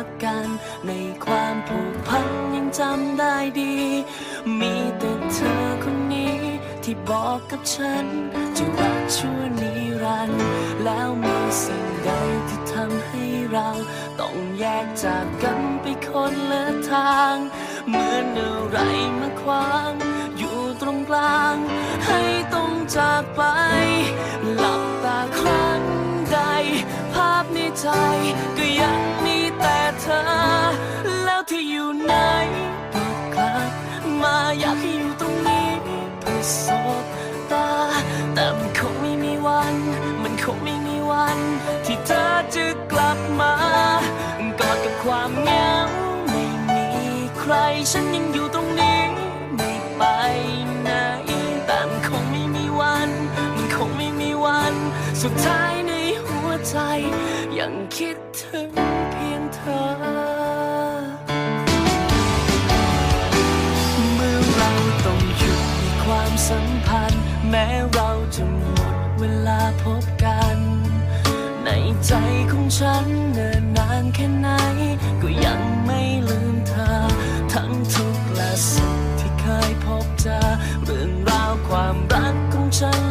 ักกัน ในความผูกพันยังจำได้ดี มีแต่เธอคนนี้ ที่บอกกับฉัน จะรักชั่วนิรันดร์แล้วมีสิ่งใดที่ทำให้เรา ต้องแยกจากกันไปคนละทาง เหมือนอะไรมาขวางอยู่ตรงกลาง ให้ต้องจากไป หลับตาครั้งใด ภาพในใจ อยากให้อยู่ตรงนี้เพื่อสบตา แต่มันคงไม่มีวัน มันคงไม่มีวัน ที่เธอจะกลับมากอดกับความเหงาไม่มีใคร ฉันยังอยู่ตรงนี้ไม่ไปไหนแต่มันคงไม่มีวัน มันคงไม่มีวัน สุดท้ายในหัวใจ ยังคิดถึงเพียงเธอ ความสัมพันธ์ แม้เราจะหมดเวลาพบกัน ในใจของฉันเนิ่นนานแค่ไหน ก็ยังไม่ลืมเธอ ทั้งทุกข์และสุขที่เคยพบเจอเรื่องราวความรักของฉัน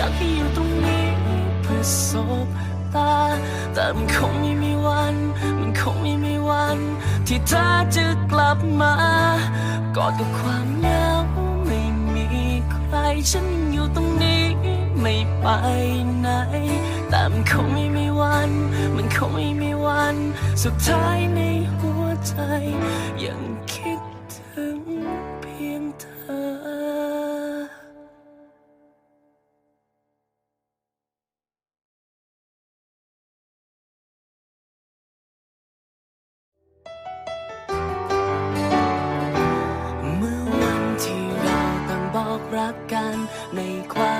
อยากให้อยู่ตรงนี้เพื่อสบตา แต่มันคงไม่มีวัน มันคงไม่มีวัน ที่เธอจะกลับมากอดกับความเหงาไม่มีใครฉันยังอยู่ตรงนี้ไม่ไปไหน แต่มันคงไม่มีวัน มันคงไม่มีวัน สุดท้ายในหัวใจยังคิด รักกันในความ